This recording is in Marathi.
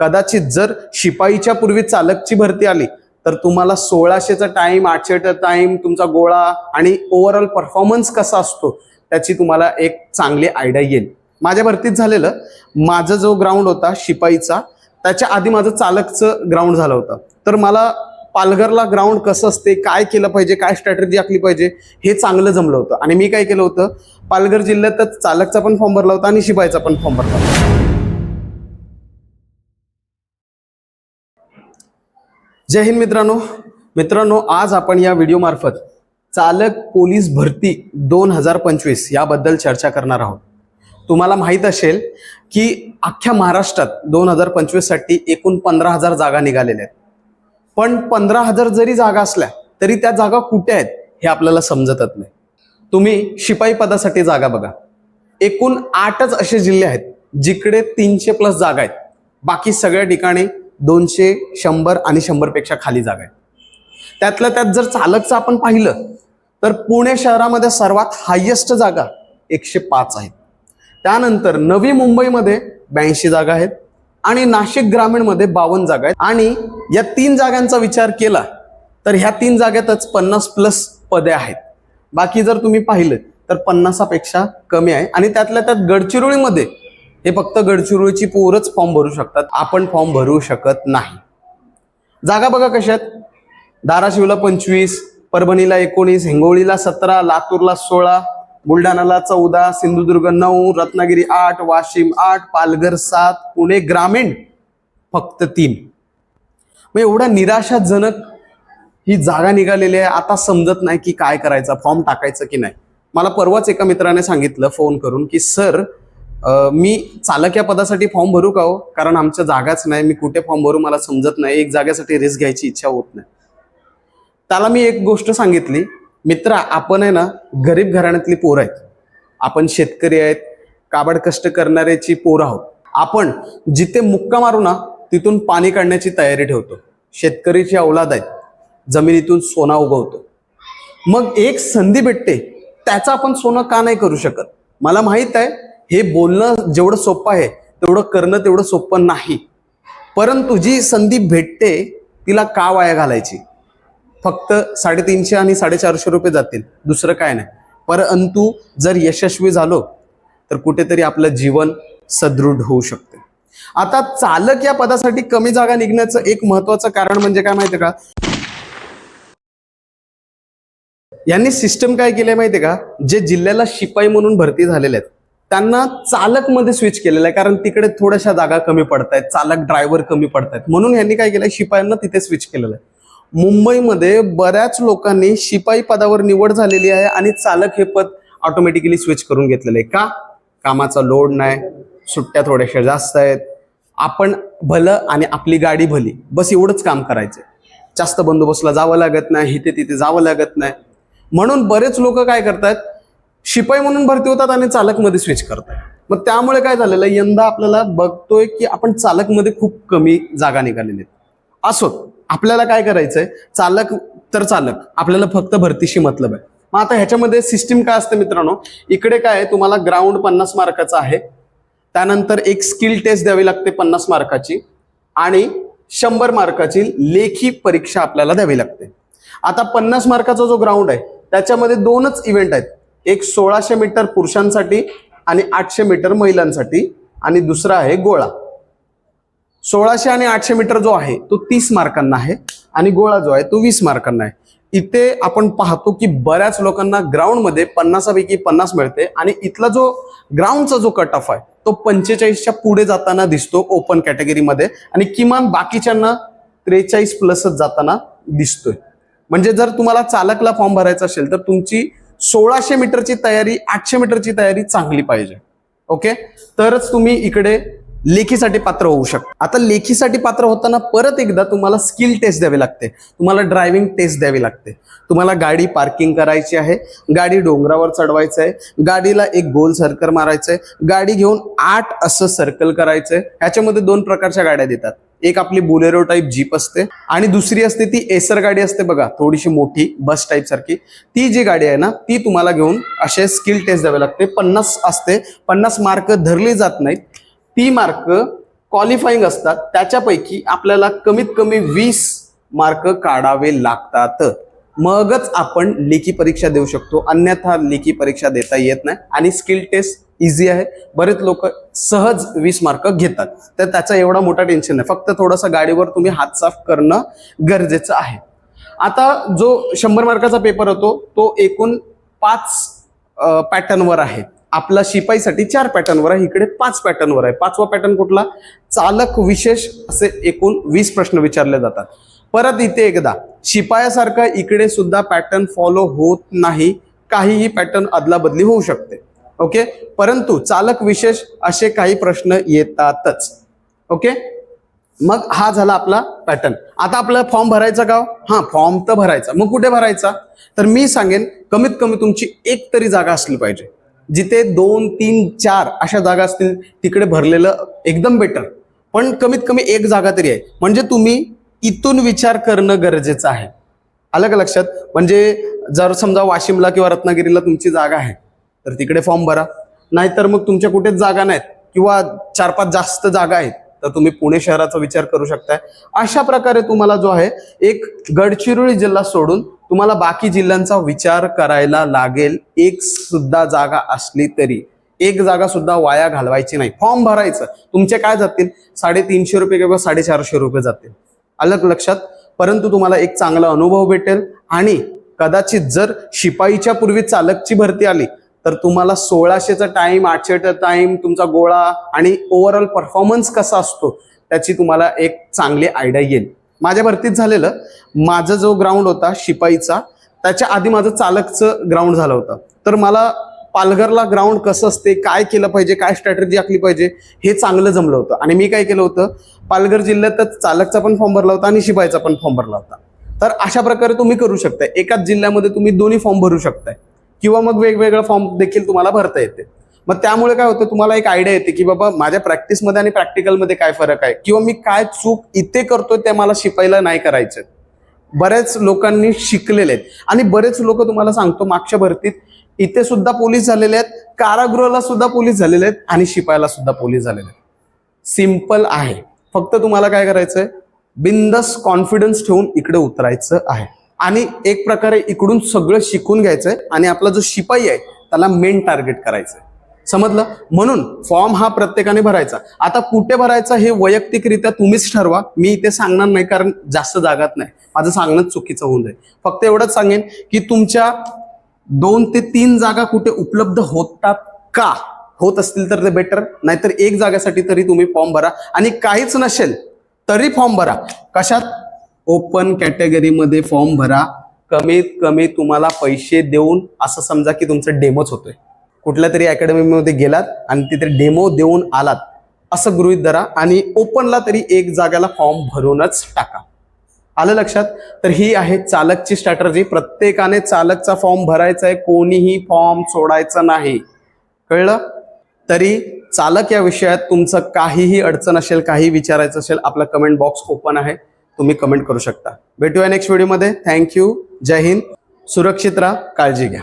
कदाचित जर शिपाईच्या पूर्वी चालकची भरती आली तर तुम्हाला सोळाशेचा टाइम आठशेचा टाइम तुमचा गोळा आणि ओव्हरऑल परफॉर्मन्स कसा असतो त्याची तुम्हाला एक चांगली आयडिया येईल. माझ्या भरतीत झालेलं माझा जो ग्राउंड होता शिपाईचा त्याच्या आधी माझं चालकचं ग्राउंड झालं होतं. तर मला पालघरला ग्राउंड कसं असते काय केलं पाहिजे काय स्ट्रॅटेजी आखली पाहिजे हे चांगलं जमलं होतं. आणि मी काय केलं होतं पालघर जिल्ह्यातच चालकचा पण फॉर्म भरला होता आणि शिपाईचा पण फॉर्म भरला होता. जय हिंद मित्रांनो. मित्रांनो आज आपण या व्हिडिओ मार्फत चालक पोलीस भरती दोन हजार पंचवीस याबद्दल चर्चा करणार आहोत. तुम्हाला माहीत असेल की अख्ख्या महाराष्ट्रात दोन हजार पंचवीससाठी एकूण पंधरा हजार जागा निघालेल्या आहेत. पण पंधरा हजार जरी जागा असल्या तरी त्या जागा कुठे आहेत हे आपल्याला समजतच नाही. तुम्ही शिपाई पदासाठी जागा बघा. एकूण आठच असे जिल्हे आहेत जिकडे तीनशे प्लस जागा आहेत. बाकी सगळ्या ठिकाणी दोनशे शंभर आणि शंभरपेक्षा खाली जागा आहेत त्यातल्या त्यात जर चालकचं आपण पाहिलं तर पुणे शहरामध्ये सर्वात हायेस्ट जागा एकशे पाच आहेत. त्यानंतर नवी मुंबईमध्ये ब्याऐंशी जागा आहेत आणि नाशिक ग्रामीणमध्ये बावन्न जागा आहेत. आणि या तीन जागांचा विचार केला तर ह्या तीन जागेतच पन्नास प्लस पदे आहेत. बाकी जर तुम्ही पाहिलं तर पन्नासापेक्षा कमी आहे. आणि त्यातल्या त्यात गडचिरोलीमध्ये हे फक्त गडचिरोलीची पोरच फॉर्म भरू शकतात. आपण फॉर्म भरू शकत नाही. जागा बघा कशात. धाराशिवला पंचवीस परभणीला एकोणीस हिंगोळीला सतरा लातूरला सोळा बुलढाणाला चौदा सिंधुदुर्ग नऊ रत्नागिरी आठ वाशिम आठ पालघर सात पुणे ग्रामीण फक्त तीन. मग एवढा निराशाजनक ही जागा निघालेली आहे. आता समजत नाही की काय करायचं फॉर्म टाकायचं की नाही. मला परवाच एका मित्राने सांगितलं फोन करून की सर मी चालक या पदासाठी फॉर्म भरू का हो? कारण आमच्या जागाच नाही. मी कुठे फॉर्म भरू मला समजत नाही. एक जागेसाठी रिस्क घ्यायची इच्छा होत नाही. त्याला मी एक गोष्ट सांगितली. मित्रा आपण आहे ना गरीब घराण्यातली पोरं आहेत. आपण शेतकरी आहेत. काबड कष्ट करणाऱ्याची पोरं आहोत. आपण जिथे मुक्का मारू ना तिथून पाणी काढण्याची तयारी ठेवतो. शेतकरीची अवलाद आहेत जमिनीतून सोना उगवतो. मग एक संधी भेटते. त्याचं आपण सोनं का नाही करू शकत? मला माहीत आहे हे बोलणं जेवढं सोपं आहे तेवढं करणं तेवढं सोपं नाही. परंतु जी संधी भेटते तिला का वाया घालायची? फक्त साडेतीनशे आणि साडेचारशे रुपये जातील दुसरं काय नाही. परंतु जर यशस्वी झालो तर कुठेतरी आपलं जीवन सदृढ होऊ शकते. आता चालक या पदासाठी कमी जागा निघण्याचं एक महत्वाचं कारण म्हणजे काय माहितीये का? यांनी सिस्टम काय केलंय माहितीये का? जे जिल्ह्याला शिपाई म्हणून भरती झालेले आहेत. त्यांना चालकमध्ये स्विच केलेलं आहे कारण तिकडे थोड्याशा जागा कमी पडत आहेत चालक ड्रायव्हर कमी पडत आहेत म्हणून यांनी काय केलंय शिपायांना तिथे स्विच केलेलं आहे. मुंबईमध्ये बऱ्याच लोकांनी शिपाई पदावर निवड झालेली आहे आणि चालक हे पद ऑटोमॅटिकली स्विच करून घेतलेलं आहे. का? कामाचा लोड नाही सुट्ट्या थोड्याशा जास्त आहेत. आपण भलं आणि आपली गाडी भली बस एवढंच काम करायचं जास्त बंदोबस्तला जावं लागत नाही इथे तिथे जावं लागत नाही. म्हणून बरेच लोक काय करतात शिपाई म्हणून भरती होतात आणि चालकमध्ये स्विच करतात मग त्यामुळे काय झालेलं आहे, यंदा आपल्याला बघतोय की आपण चालकमध्ये खूप कमी जागा निघालेली आहेत. असो आपल्याला काय करायचंय चालक तर चालक आपल्याला फक्त भरतीशी मतलब आहे. मग आता ह्याच्यामध्ये सिस्टीम काय असते मित्रांनो? इकडे काय आहे, तुम्हाला ग्राउंड पन्नास मार्काचा आहे. त्यानंतर एक स्किल टेस्ट द्यावी लागते पन्नास मार्काची आणि शंभर मार्काची लेखी परीक्षा आपल्याला द्यावी लागते. आता पन्नास मार्काचा जो ग्राउंड आहे त्याच्यामध्ये दोनच इव्हेंट आहेत. एक सोळाशे मीटर पुरुषांसाठी आणि आठशे मीटर महिलांसाठी. आणि दुसरा आहे गोळा. सोळाशे आणि आठशे मीटर जो आहे तो तीस मार्कांना आहे आणि गोळा जो आहे तो वीस मार्कांना आहे. इथे आपण पाहतो की बऱ्याच लोकांना ग्राउंडमध्ये पन्नासापैकी पन्नास मिळते आणि इथला जो ग्राउंडचा जो कट ऑफ आहे तो पंचेचाळीसच्या पुढे जाताना दिसतो ओपन कॅटेगरीमध्ये आणि किमान बाकीच्यांना त्रेचाळीस प्लसच जाताना दिसतोय. म्हणजे जर तुम्हाला चालकला फॉर्म भरायचा असेल तर तुमची सोळाशे मीटरची तयारी आठशे मीटरची तयारी चांगली पाहिजे. ओके? तरच तुम्ही इकडे लेखीसाठी पात्र होऊ शकता. आता लेखीसाठी पात्र होताना परत एकदा तुम्हाला स्किल टेस्ट द्यावी लागते. तुम्हाला ड्रायव्हिंग टेस्ट द्यावी लागते. तुम्हाला गाडी पार्किंग करायची आहे. गाडी डोंगरावर चढवायचं आहे. गाडीला एक गोल सर्कल मारायचं आहे. गाडी घेऊन आठ असं सर्कल करायचंय ह्याच्यामध्ये दोन प्रकारच्या गाड्या देतात. एक आपली बुलेरो टाईप जीप असते. आणि दुसरी असते ती एसर गाडी असते बघा थोडीशी मोठी बस टाईप सारखी. ती जी गाडी आहे ना ती तुम्हाला घेऊन असे स्किल टेस्ट द्यावे लागते. पन्नास असते पन्नास मार्क धरली जात नाहीत. ती मार्क क्वालिफाईंग असतात. त्याच्यापैकी आपल्याला कमीत कमी वीस मार्क काढावे लागतात. मगच आपण लेखी परीक्षा देऊ शकतो. अन्यथा लेखी परीक्षा देता येत नाही. आणि स्किल टेस्ट इझी आहे. बरेच लोक सहज वीस मार्क घेतात. तर त्याचा एवढा मोठा टेन्शन नाही. फक्त थोडासा गाडीवर तुम्ही हात साफ करणं गरजेचं आहे. आता जो शंभर मार्काचा पेपर होतो तो एकूण पाच पॅटर्नवर आहे. आपला शिपाईसाठी चार पॅटर्नवर आहे. इकडे पाच पॅटर्नवर आहे. पाचवा पॅटर्न कुठला? चालक विशेष असे एकूण वीस प्रश्न विचारले जातात. परत इथे एकदा शिपायासारखं इकडे सुद्धा पॅटर्न फॉलो होत नाही. काहीही पॅटर्न अदलाबदली होऊ शकते. ओके परंतु चालक विशेष असे काही प्रश्न येतातच. ओके मग हा झाला आपला पॅटर्न आता आपला फॉर्म भरायचा का हो? हा? फॉर्म तर भरायचा. मग कुठे भरायचा? तर मी सांगेन कमीत कमी तुमची एक तरी जागा असली पाहिजे. जिथे दोन तीन चार अशा जागा असतील तिकडे भरलेलं एकदम बेटर पण कमीत कमी एक जागा तरी आहे. म्हणजे तुम्ही इथून विचार करणं गरजेचं आहे. आलं का लक्षात? म्हणजे जर समजा वाशिमला किंवा रत्नागिरीला तुमची जागा आहे तर तिकडे फॉर्म भरा. नाहीतर मग तुमच्या कुठेच जागा नाहीत किंवा चार पाच जास्त जागा आहेत तर तुम्ही पुणे शहराचा विचार करू शकताय. अशा प्रकारे तुम्हाला जो आहे एक गडचिरोली जिल्हा सोडून तुम्हाला बाकी जिल्ह्यांचा विचार करायला लागेल. एक सुद्धा जागा असली तरी. एक जागा सुद्धा वाया घालवायची नाही. फॉर्म भरायचं. तुमचे काय जातील? साडेतीनशे रुपये किंवा साडेचारशे रुपये जातील. अलग लक्षात परंतु तुम्हाला एक चांगला अनुभव भेटेल. आणि कदाचित जर शिपाईच्या पूर्वी चालकची भरती आली तर तुम्हाला सोळाशेचा टाईम आठशेचा टाईम तुमचा गोळा आणि ओव्हरऑल परफॉर्मन्स कसा असतो त्याची तुम्हाला एक चांगली आयडिया येईल. माझ्या भरतीत झालेलं माझा जो ग्राउंड होता शिपाईचा त्याच्या आधी माझं चालकचं ग्राउंड झालं होतं. तर मला पालघरला ग्राउंड कसं असते काय केलं पाहिजे काय स्ट्रॅटेजी आखली पाहिजे हे चांगलं जमलं होतं. आणि मी काय केलं होतं पालघर जिल्ह्यातच चालकचा पण फॉर्म भरला होता आणि शिपायचा पण फॉर्म भरला होता. तर अशा प्रकारे तुम्ही करू शकताय. एकाच जिल्ह्यामध्ये तुम्ही दोन्ही फॉर्म भरू शकताय. किंवा मग वेगवेगळं फॉर्म देखील तुम्हाला भरता येते. मग त्यामुळे काय होतं तुम्हाला एक आयडिया येते की बाबा माझ्या प्रॅक्टिसमध्ये आणि प्रॅक्टिकलमध्ये काय फरक आहे? किंवा मी काय चूक इथे करतोय ते मला शिपायला नाही करायचं बऱ्याच लोकांनी शिकलेले आहेत. आणि बरेच लोक तुम्हाला सांगतो मागच्या भरतीत इथे सुद्धा पोलीस झालेले आहेत कारागृहाला सुद्धा पोलीस झालेले आहेत आणि शिपायाला सुद्धा पोलीस झालेले आहेत. सिंपल आहे. फक्त तुम्हाला काय करायचंय? बिंदस कॉन्फिडन्स ठेवून इकडे उतरायचं आहे. आणि एक प्रकारे इकडून सगळं शिकून घ्यायचंय आणि आपला जो शिपाई आहे त्याला मेन टार्गेट करायचंय. समजलं? म्हणून फॉर्म हा प्रत्येकाने भरायचा. आता कुठे भरायचा हे वैयक्तिकरित्या तुम्हीच ठरवा. मी इथे सांगणार नाही कारण जास्त जागात नाही. माझं सांगणं चुकीचं होऊन जाईल. फक्त एवढंच सांगेन की तुमच्या दोन ते तीन जागा कुठे उपलब्ध होतात का? होत असतील तर ते बेटर नाहीतर एक जागेसाठी तरी तुम्ही फॉर्म भरा. आणि काहीच नसेल तरी फॉर्म भरा. कशात? ओपन कॅटेगरीमध्ये फॉर्म भरा. कमीत कमी तुम्हाला पैसे देऊन असं समजा की तुमचं डेमोच होतोय. कुठल्या तरी अकॅडमीमध्ये गेलात आणि तिथे डेमो देऊन आलात असं गृहित धरा आणि ओपनला तरी एक जागाला फॉर्म भरूनच टाका. आलं लक्षात? तर ही आहे चालकची स्ट्रॅटर्जी प्रत्येकाने चालकचा फॉर्म भरायचा आहे कोणीही फॉर्म सोडायचा नाही. कळलं? तरी चालक या विषयात तुमचं काहीही अडचण असेल काही विचारायचं असेल आपला कमेंट बॉक्स ओपन आहे. तुम्ही कमेंट करू शकता. भेटूया नेक्स्ट व्हिडिओमध्ये थँक्यू जय हिंद. सुरक्षित राहा. काळजी घ्या.